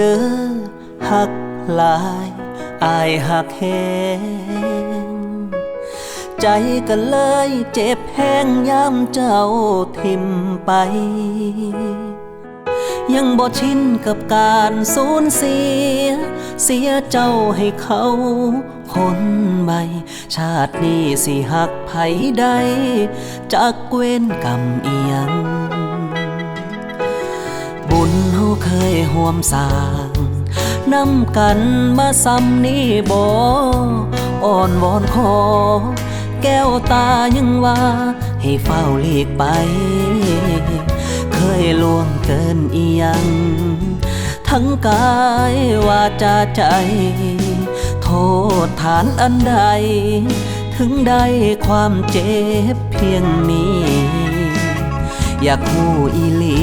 เด้อหักหลายอายหักแหงใจก็เลยเจ็บแห้งยามเจ้าทิมไป ยังบ่ชินกับการสูญเสีย เสียเจ้าให้เขาคนใหม่ ชาตินี้สิหักไผได้จากเว้นกรรมอียัง บุญเฮาเคยห่วมสร้างนำกันมาซ้ำนี้บ่อ่อนวอนขอ แก้วตายังว่า ให้เฝ้าหลีกไป เคยล่วงเกินอียัง ทั้งกายวาจาใจ โทษฐานอันใด ถึงได้ความเจ็บเพียงนี้ อยากหูอีหลี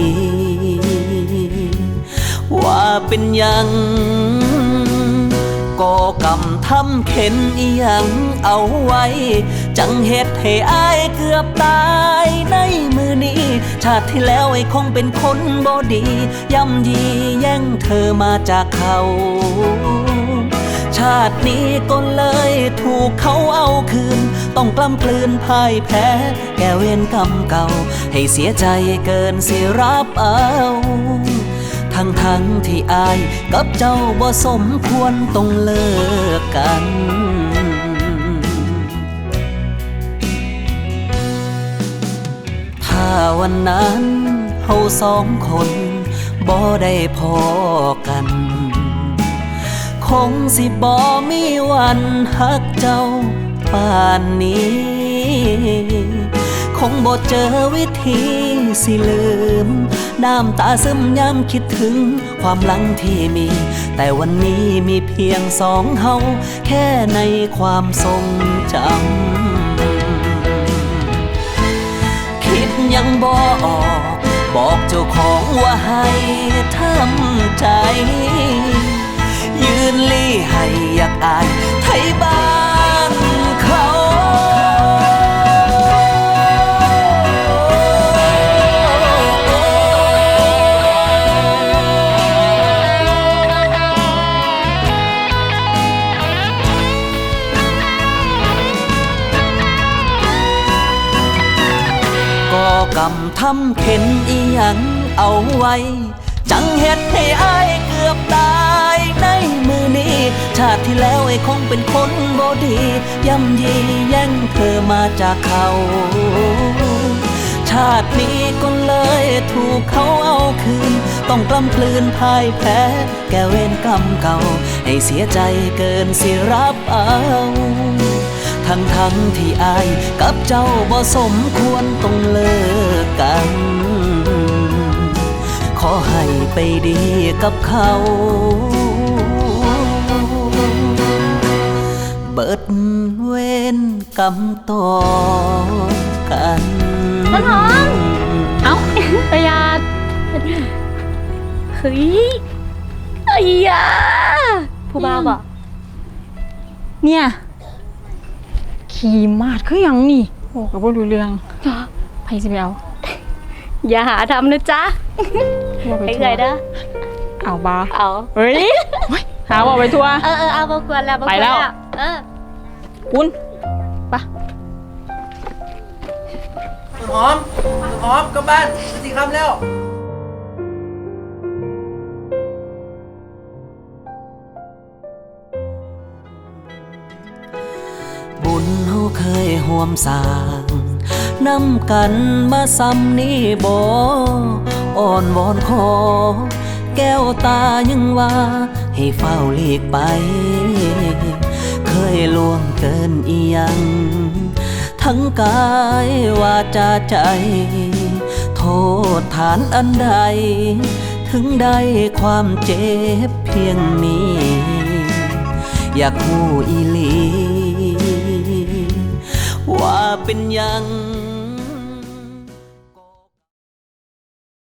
ว่าเป็นยังก็กำทำเข็นอียังเอาไว้ จังเหตุให้อายเกือบตายในมือนี้ ชาติที่แล้วไอ้คงเป็นคนบ่ดี ย่ำยีแย่งเธอมาจากเขา ชาตินี้ก็เลยถูกเขาเอาคืน ต้องกล้ำกลืนพ่ายแพ้ แก่เวรกรรมเก่า ให้เสียใจเกินสิรับเอา ทั้งทั้งๆที่อายกับเจ้าบ่สมควรต้องเลิกกันถ้าวันนั้นเฮาสองคนบ่ได้พอกัน คงสิบ่มีวันหักเจ้าป่านนี้ คงบ่เจอวิธี สิลืม น้ำตาซึมย้ำคิดถึง ความหลังที่มี แต่วันนี้มีเพียงสองเฮาแค่ในความทรงจำ คิดยังบอออก บอกเจ้าของว่าให้ทำใจ ยืนลี่ให้อยากอายไทย ก็กำทำเข็นอีหยังเอาไว้ จังเฮ็ดให้อายเกือบตายในมือนี้ ชาติที่แล้วไอ้คงเป็นคนบ่ดี ย่ำยีแย่งเธอมาจากเขา ชาตินี้ก็เลยถูกเขาเอาคืน ต้องกล้ำกลืนพ่ายแพ้ แกเวรกรรมเก่า ให้เสียใจเกินสิรับเอา ทั้งทั้งๆที่อายกับเจ้าบ่สมควรต้องเลิกกัน ขอให้ไปดีกับเขา เบิดเวนกำต่อกันต้นหอมเอ้าประหยัดเฮ้ยเอ้ยยาผู้บ้าบ่เนี่ย ขี่มาดคือหยังนี่ โอ้กับว่ารู้เรื่องไปสิไปเอา อย่าหาทำนะจ๊ะว่าไปไอ้ทัไงวร์นะเอาบาเอา เฮ้ยเฮ้ยหาว่าไปทัวร์เออเออเอาบกวนแล้วบกวนไปแล้ว เออ คุณปะหอมหอมกลับบ้านสี่คำแล้ว เฮาเคยห่วมสางนำกันมาซ้ำนี้บ่อ่อนวอนขอ แก้วตายังว่า ให้เฝ้าหลีกไป เคยล่วงเกินอีหยัง ทั้งกายวาจาใจ โทษฐานอันใด ถึงได้ความเจ็บเพียงนี้ อยากหูอีหลี ว่าเป็นยัง